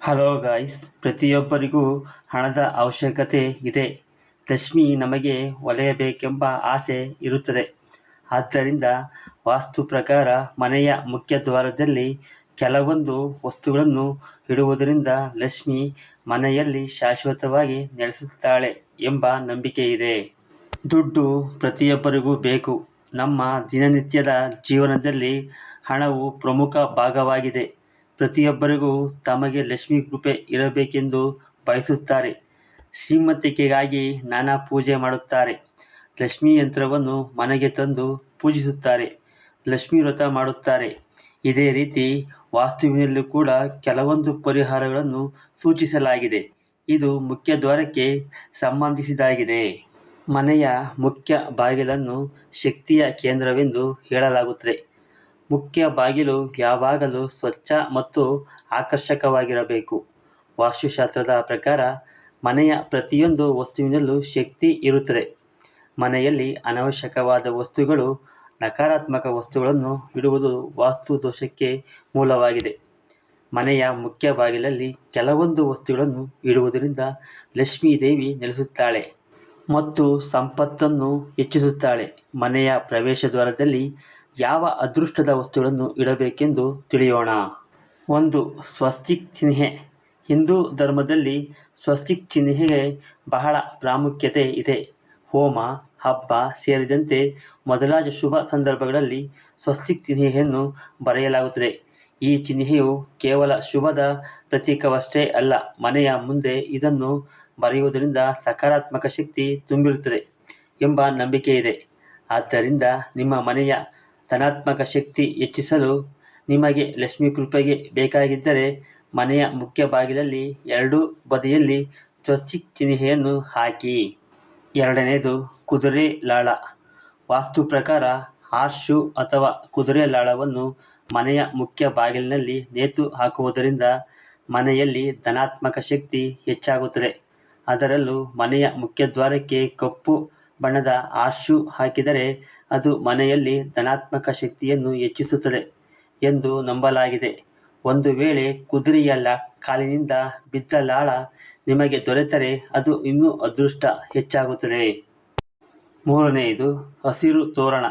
Hello guys ಪ್ರತಿಯೊಬ್ಬರಿಗೂ ಹಣದ ಅವಶ್ಯಕತೆ ಇದೆ. ಲಕ್ಷ್ಮಿ ನಮಗೆ ಒಲೆಯಬೇಕೆಂಬ ಆಸೆ ಇರುತ್ತದೆ. ಆದ್ದರಿಂದ ವಾಸ್ತು ಪ್ರಕಾರ ಮನೆಯ ಮುಖ್ಯ ದ್ವಾರದಲ್ಲಿ ಕೆಲವೊಂದು ವಸ್ತುಗಳನ್ನು ಇಡುವುದರಿಂದ ಲಕ್ಷ್ಮಿ ಮನೆಯಲ್ಲಿ ಶಾಶ್ವತವಾಗಿ ನೆಲೆಸುತ್ತಾಳೆ ಎಂಬ ನಂಬಿಕೆ ಇದೆ. ದುಡ್ಡು ಪ್ರತಿಯೊಬ್ಬರಿಗೂ ಬೇಕು. ನಮ್ಮ ದಿನನಿತ್ಯದ ಜೀವನದಲ್ಲಿ ಹಣವು ಪ್ರಮುಖ ಭಾಗವಾಗಿದೆ. ಪ್ರತಿಯೊಬ್ಬರಿಗೂ ತಮಗೆ ಲಕ್ಷ್ಮಿ ಕೃಪೆ ಇರಬೇಕೆಂದು ಬಯಸುತ್ತಾರೆ. ಶ್ರೀಮಂತಿಕೆಗಾಗಿ ನಾನಾ ಪೂಜೆ ಮಾಡುತ್ತಾರೆ. ಲಕ್ಷ್ಮೀ ಯಂತ್ರವನ್ನು ಮನೆಗೆ ತಂದು ಪೂಜಿಸುತ್ತಾರೆ. ಲಕ್ಷ್ಮಿ ವ್ರತ ಮಾಡುತ್ತಾರೆ. ಇದೇ ರೀತಿ ವಾಸ್ತುವಿನಲ್ಲೂ ಕೂಡ ಕೆಲವೊಂದು ಪರಿಹಾರಗಳನ್ನು ಸೂಚಿಸಲಾಗಿದೆ. ಇದು ಮುಖ್ಯ ದ್ವಾರಕ್ಕೆ ಸಂಬಂಧಿಸಿದಾಗಿದೆ. ಮನೆಯ ಮುಖ್ಯ ಬಾಗಿಲನ್ನು ಶಕ್ತಿಯ ಕೇಂದ್ರವೆಂದು ಹೇಳಲಾಗುತ್ತದೆ. ಮುಖ್ಯ ಬಾಗಿಲು ಯಾವಾಗಲೂ ಸ್ವಚ್ಛ ಮತ್ತು ಆಕರ್ಷಕವಾಗಿರಬೇಕು. ವಾಸ್ತುಶಾಸ್ತ್ರದ ಪ್ರಕಾರ, ಮನೆಯ ಪ್ರತಿಯೊಂದು ವಸ್ತುವಿನಲ್ಲೂ ಶಕ್ತಿ ಇರುತ್ತದೆ. ಮನೆಯಲ್ಲಿ ಅನವಶ್ಯಕವಾದ ವಸ್ತುಗಳು, ನಕಾರಾತ್ಮಕ ವಸ್ತುಗಳನ್ನು ಇಡುವುದು ವಾಸ್ತು ದೋಷಕ್ಕೆ ಮೂಲವಾಗಿದೆ. ಮನೆಯ ಮುಖ್ಯ ಬಾಗಿಲಲ್ಲಿ ಕೆಲವೊಂದು ವಸ್ತುಗಳನ್ನು ಇಡುವುದರಿಂದ ಲಕ್ಷ್ಮೀ ದೇವಿ ನೆಲೆಸುತ್ತಾಳೆ ಮತ್ತು ಸಂಪತ್ತನ್ನು ಹೆಚ್ಚಿಸುತ್ತಾಳೆ. ಮನೆಯ ಪ್ರವೇಶ ದ್ವಾರದಲ್ಲಿ ಯಾವ ಅದೃಷ್ಟದ ವಸ್ತುಗಳನ್ನು ಇಡಬೇಕೆಂದು ತಿಳಿಯೋಣ. ಒಂದು, ಸ್ವಸ್ತಿಕ್ ಚಿಹ್ನೆ. ಹಿಂದೂ ಧರ್ಮದಲ್ಲಿ ಸ್ವಸ್ತಿಕ್ ಚಿಹ್ನೆಗೆ ಬಹಳ ಪ್ರಾಮುಖ್ಯತೆ ಇದೆ. ಹೋಮ, ಹಬ್ಬ ಸೇರಿದಂತೆ ಮೊದಲಾದ ಶುಭ ಸಂದರ್ಭಗಳಲ್ಲಿ ಸ್ವಸ್ತಿಕ್ ಚಿಹ್ನೆಯನ್ನು ಬರೆಯಲಾಗುತ್ತದೆ. ಈ ಚಿಹ್ನೆಯು ಕೇವಲ ಶುಭದ ಪ್ರತೀಕವಷ್ಟೇ ಅಲ್ಲ, ಮನೆಯ ಮುಂದೆ ಇದನ್ನು ಬರೆಯುವುದರಿಂದ ಸಕಾರಾತ್ಮಕ ಶಕ್ತಿ ತುಂಬಿರುತ್ತದೆ ಎಂಬ ನಂಬಿಕೆ ಇದೆ ಆದ್ದರಿಂದ ನಿಮ್ಮ ಮನೆಯ ಧನಾತ್ಮಕ ಶಕ್ತಿ ಹೆಚ್ಚಿಸಲು ನಿಮಗೆ ಲಕ್ಷ್ಮಿ ಕೃಪೆಗೆ ಬೇಕಾಗಿದ್ದರೆ ಮನೆಯ ಮುಖ್ಯ ಬಾಗಿಲಲ್ಲಿ ಎರಡೂ ಬದಿಯಲ್ಲಿ ಸ್ವಸ್ತಿಕ್ ಚಿಹ್ನೆಯನ್ನು ಹಾಕಿ. ಎರಡನೆಯದು ಕುದುರೆ ಲಾಳ. ವಾಸ್ತು ಪ್ರಕಾರ ಹಾರ್ಶು ಅಥವಾ ಕುದುರೆ ಲಾಳವನ್ನು ಮನೆಯ ಮುಖ್ಯ ಬಾಗಿಲಿನಲ್ಲಿ ನೇತು ಹಾಕುವುದರಿಂದ ಮನೆಯಲ್ಲಿ ಧನಾತ್ಮಕ ಶಕ್ತಿ ಹೆಚ್ಚಾಗುತ್ತದೆ. ಅದರಲ್ಲೂ ಮನೆಯ ಮುಖ್ಯ ದ್ವಾರಕ್ಕೆ ಕಪ್ಪು ಬಣ್ಣದ ಆಶು ಹಾಕಿದರೆ ಅದು ಮನೆಯಲ್ಲಿ ಧನಾತ್ಮಕ ಶಕ್ತಿಯನ್ನು ಹೆಚ್ಚಿಸುತ್ತದೆ ಎಂದು ನಂಬಲಾಗಿದೆ. ಒಂದು ವೇಳೆ ಕುದುರೆಯ ಕಾಲಿನಿಂದ ಬಿದ್ದ ಲಾಳ ನಿಮಗೆ ದೊರೆತರೆ ಅದು ಇನ್ನೂ ಅದೃಷ್ಟ ಹೆಚ್ಚಾಗುತ್ತದೆ. ಮೂರನೆಯದು, ಹಸಿರು ತೋರಣ.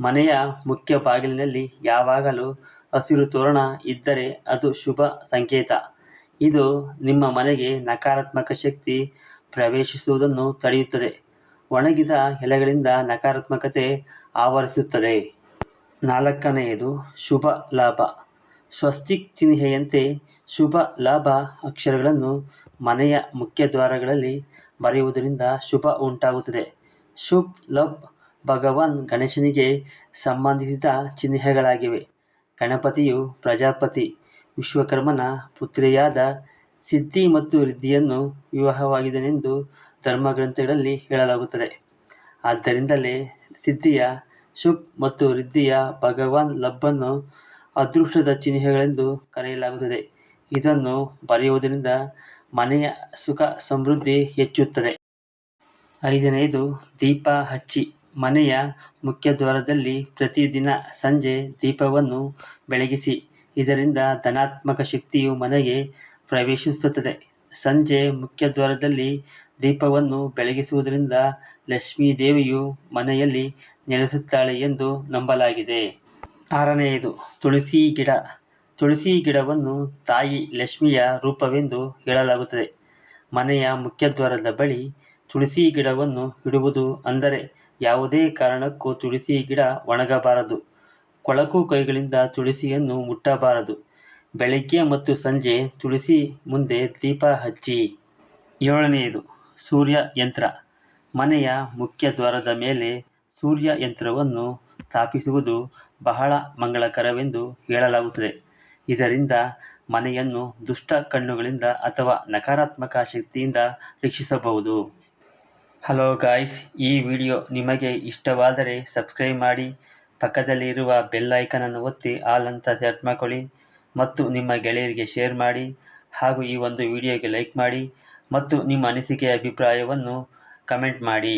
ಮನೆಯ ಮುಖ್ಯ ಬಾಗಿಲಿನಲ್ಲಿ ಯಾವಾಗಲೂ ಹಸಿರು ತೋರಣ ಇದ್ದರೆ ಅದು ಶುಭ ಸಂಕೇತ. ಇದು ನಿಮ್ಮ ಮನೆಗೆ ನಕಾರಾತ್ಮಕ ಶಕ್ತಿ ಪ್ರವೇಶಿಸುವುದನ್ನು ತಡೆಯುತ್ತದೆ. ಒಣಗಿದ ಎಲೆಗಳಿಂದ ನಕಾರಾತ್ಮಕತೆ ಆವರಿಸುತ್ತದೆ. ನಾಲ್ಕನೆಯದು, ಶುಭ ಲಾಭ. ಸ್ವಸ್ತಿಕ್ ಚಿಹ್ನೆಯಂತೆ ಶುಭ ಲಾಭ ಅಕ್ಷರಗಳನ್ನು ಮನೆಯ ಮುಖ್ಯ ದ್ವಾರಗಳಲ್ಲಿ ಬರೆಯುವುದರಿಂದ ಶುಭ ಉಂಟಾಗುತ್ತದೆ. ಶುಭ್ ಲಭ್ ಭಗವಾನ್ ಗಣೇಶನಿಗೆ ಸಂಬಂಧಿಸಿದ ಚಿಹ್ನೆಗಳಾಗಿವೆ. ಗಣಪತಿಯು ಪ್ರಜಾಪತಿ ವಿಶ್ವಕರ್ಮನ ಪುತ್ರಿಯಾದ ಸಿದ್ಧಿ ಮತ್ತು ರಿದ್ಧಿಯನ್ನು ವಿವಾಹವಾಗಿದನೆಂದು ಧರ್ಮಗ್ರಂಥಗಳಲ್ಲಿ ಹೇಳಲಾಗುತ್ತದೆ. ಆದ್ದರಿಂದಲೇ ಸಿದ್ಧಿಯ ಶುಭ್ ಮತ್ತು ರಿದ್ಧಿಯ ಭಗವಾನ್ ಲಬ್ಬನ್ನು ಅದೃಷ್ಟದ ಚಿಹ್ನೆಗಳೆಂದು ಕರೆಯಲಾಗುತ್ತದೆ. ಇದನ್ನು ಬರೆಯುವುದರಿಂದ ಮನೆಯ ಸುಖ ಸಮೃದ್ಧಿ ಹೆಚ್ಚುತ್ತದೆ. ಐದನೆಯದು, ದೀಪ ಹಚ್ಚಿ. ಮನೆಯ ಮುಖ್ಯ ದ್ವಾರದಲ್ಲಿ ಪ್ರತಿದಿನ ಸಂಜೆ ದೀಪವನ್ನು ಬೆಳಗಿಸಿ. ಇದರಿಂದ ಧನಾತ್ಮಕ ಶಕ್ತಿಯು ಮನೆಗೆ ಪ್ರವೇಶಿಸುತ್ತದೆ. ಸಂಜೆ ಮುಖ್ಯ ದ್ವಾರದಲ್ಲಿ ದೀಪವನ್ನು ಬೆಳಗಿಸುವುದರಿಂದ ಲಕ್ಷ್ಮೀ ದೇವಿಯು ಮನೆಯಲ್ಲಿ ನೆಲೆಸುತ್ತಾಳೆ ಎಂದು ನಂಬಲಾಗಿದೆ. ಆರನೆಯದು, ತುಳಸಿ ಗಿಡ. ತುಳಸಿ ಗಿಡವನ್ನು ತಾಯಿ ಲಕ್ಷ್ಮಿಯ ರೂಪವೆಂದು ಹೇಳಲಾಗುತ್ತದೆ. ಮನೆಯ ಮುಖ್ಯದ್ವಾರದ ಬಳಿ ತುಳಸಿ ಗಿಡವನ್ನು ಇಡುವುದು ಅಂದರೆ ಯಾವುದೇ ಕಾರಣಕ್ಕೂ ತುಳಸಿ ಗಿಡ ಒಣಗಬಾರದು. ಕೊಳಕು ಕೈಗಳಿಂದ ತುಳಸಿಯನ್ನು ಮುಟ್ಟಬಾರದು. ಬೆಳಗ್ಗೆ ಮತ್ತು ಸಂಜೆ ತುಳಸಿ ಮುಂದೆ ದೀಪ ಹಚ್ಚಿ. ಏಳನೆಯದು, ಸೂರ್ಯ ಯಂತ್ರ. ಮನೆಯ ಮುಖ್ಯ ದ್ವಾರದ ಮೇಲೆ ಸೂರ್ಯ ಯಂತ್ರವನ್ನು ಸ್ಥಾಪಿಸುವುದು ಬಹಳ ಮಂಗಳಕರವೆಂದು ಹೇಳಲಾಗುತ್ತದೆ. ಇದರಿಂದ ಮನೆಯನ್ನು ದುಷ್ಟ ಕಣ್ಣುಗಳಿಂದ ಅಥವಾ ನಕಾರಾತ್ಮಕ ಶಕ್ತಿಯಿಂದ ರಕ್ಷಿಸಬಹುದು. ಹಲೋ ಗಾಯ್ಸ್, ಈ ವಿಡಿಯೋ ನಿಮಗೆ ಇಷ್ಟವಾದರೆ ಸಬ್ಸ್ಕ್ರೈಬ್ ಮಾಡಿ. ಪಕ್ಕದಲ್ಲಿರುವ ಬೆಲ್ ಐಕನನ್ನು ಒತ್ತಿ ಆಲ್ ಅಂತ ಸೆಟ್ ಮಾಡ್ಕೊಳ್ಳಿ. ಮತ್ತು ನಿಮ್ಮ ಗೆಳೆಯರಿಗೆ ಶೇರ್ ಮಾಡಿ ಹಾಗೂ ಈ ಒಂದು ವಿಡಿಯೋಗೆ ಲೈಕ್ ಮಾಡಿ ಮತ್ತು ನಿಮ್ಮ ಅನಿಸಿಕೆ ಅಭಿಪ್ರಾಯವನ್ನು ಕಮೆಂಟ್ ಮಾಡಿ.